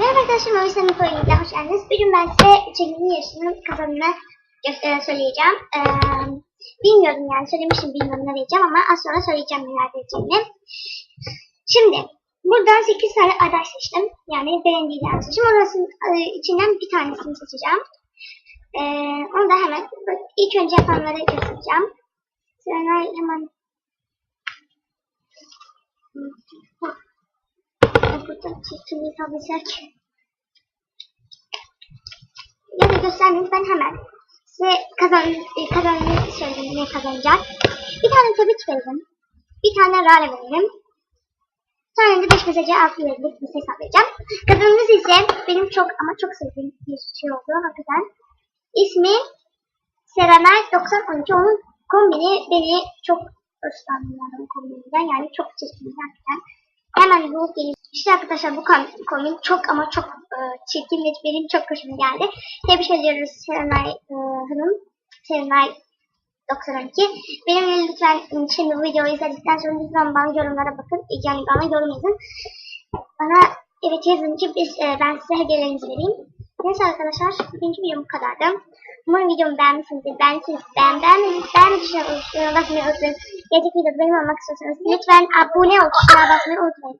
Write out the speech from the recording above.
Merhaba arkadaşlar, Mavi Info Yayın'da hoş geldiniz. Bugün ben size çekimli yarışının kazanını söyleyeceğim. Ee, bilmiyordum yani, söylemişim bilmiyorum ne vereceğim ama az sonra söyleyeceğim neler vereceğimi. Şimdi, buradan 8 tane aday seçtim. Yani beğendiğim seçtim. Orasının e, içinden bir tanesini seçeceğim. Ee, onu da hemen ilk önce yapanları göstereceğim. Sonra hemen Çekimi yapabilsek. Ya da göstermeyin ben hemen size kazan, e, kazanını söyleyeyim ne kazanacak. Bir tane tebrik verelim. Bir tane rale verelim. Sonra da 5 mesajı 6 verelim. Bir ses alacağım. Kazanımız ise benim çok ama çok sevdiğim bir şey oldu hakikaten. İsmi Serenay 9012. Onun kombini beni çok ıslandım yani o kombininden. Yani çok çirkin hakikaten. Hemen bulup gelip işte arkadaşlar bu kom- kombin çok ama çok e, çirkin ve benim çok hoşuma geldi. Tebrik ediyoruz Serenay e, Hanım. Serenay 92. Benimle lütfen şimdi bu videoyu izledikten sonra lütfen bana yorumlara bakın. Yani bana yorum yazın. Bana evet yazın ki biz, e, ben size hediyelerinizi vereyim. Neyse arkadaşlar bugünkü videom bu kadardı. Umarım videomu beğenmişsinizdir. Beğenmişsiniz. Beğen, beğenmediyseniz beğenmediyseniz basmayı unutmayın. Gelecek videoda benim olmak istiyorsanız lütfen abone ol tuşuna basmayı unutmayın.